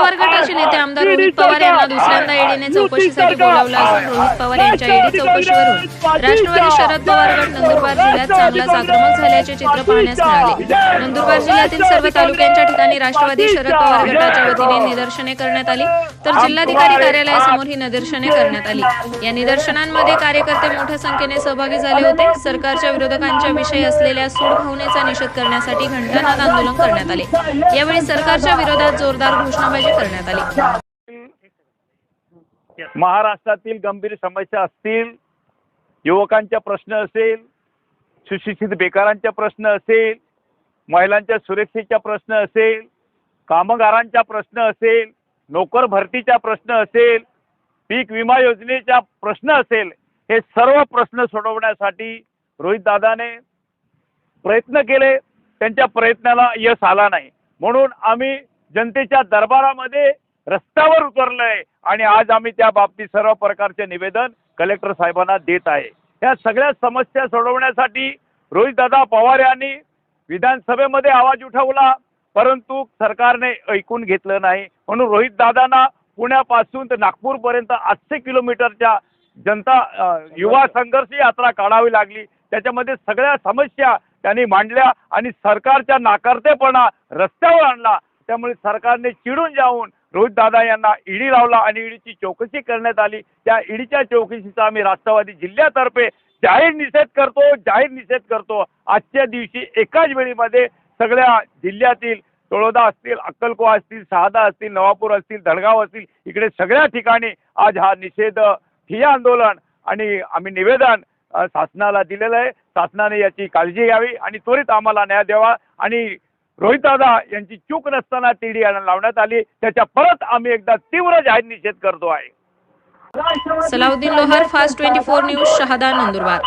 नंदुरबारचे नेते आमदार रोहित पवार यांना दुसऱ्यांदा ईडीने चौकशीसाठी बोलावलं असून रोहित पवार यांच्या ईडी चौकशीवरून राष्ट्रवादी शरद पवार गट नंदुरबार जिल्ह्यात चांगलाच आक्रमक झाल्याचे चित्र पाहण्यास मिळाले. नंदुरबार जिल्ह्यातील सर्व तालुक्यांच्या ठिकाणी राष्ट्रवादी शरद पवार गटाच्या वतीने निदर्शने करण्यात आली. तर जिल्हाधिकारी कार्यालयासमोर ही निदर्शने करण्यात आली. या निदर्शनांमध्ये कार्यकर्ते मोठ्या संख्येने सहभागी झाले होते. सरकारच्या विरोधकांच्या विषयी असलेल्या सूड भावनेचा निषेध करण्यासाठी घंटानाद आंदोलन करण्यात आले. यावेळी सरकारच्या विरोधात जोरदार घोषणाबाजी करण्यात आली. महाराष्ट्रातील गंभीर समस्या असतील युवकांच्या प्रश्न असेल सुशिक्षित बेकारांच्या प्रश्न असेल महिलांच्या सुरक्षेचा प्रश्न असेल कामगारांचा प्रश्न असेल नोकर भरतीचा प्रश्न असेल पीक विमा योजनेचा प्रश्न असेल हे सर्व प्रश्न सोडवण्यासाठी रोहित दादाने प्रयत्न केले. त्यांच्या प्रयत्नाला यश आला नाही. म्हणून आम्ही जनतेच्या दरबारामध्ये रस्त्यावर उतरलंय. आणि आज आम्ही त्या बाबतीत सर्व प्रकारचे निवेदन कलेक्टर साहेबांना देत आहे. या सगळ्या समस्या सोडवण्यासाठी रोहितदादा पवार यांनी विधानसभेमध्ये आवाज उठवला परंतु सरकारने ऐकून घेतलं नाही. म्हणून रोहित दादांना पुण्यापासून ते नागपूरपर्यंत आठशे किलोमीटरच्या जनता युवा संघर्ष यात्रा काढावी लागली. त्याच्यामध्ये सगळ्या समस्या त्यांनी मांडल्या आणि सरकारच्या नाकारतेपणा रस्त्यावर आणला. त्यामुळे सरकारने चिडून जाऊन रोहित दादा यांना ईडी लावला आणि ईडीची चौकशी करण्यात आली. त्या ईडीच्या चौकशीचा आम्ही राष्ट्रवादी जिल्ह्यातर्फे जाहीर निषेध करतो जाहीर निषेध करतो. आजच्या दिवशी एकाच वेळीमध्ये सगळ्या जिल्ह्यातील तळोदा असतील अक्कलकोवा असतील शहादा असतील नवापूर असतील धडगाव असतील इकडे सगळ्या ठिकाणी आज हा निषेध ठिय्या आंदोलन आणि आम्ही निवेदन शासनाला दिलेलं आहे. शासनाने याची काळजी घ्यावी आणि त्वरित आम्हाला न्याय द्यावा आणि रोहितदादा यांची चूक नसताना टीडी लावण्यात आली. त्याच्या परत आम्ही एकदा तीव्र जाहीर निषेध करतो आहे. Salauddin Lohar fast twenty four news Shahada Nandurbar.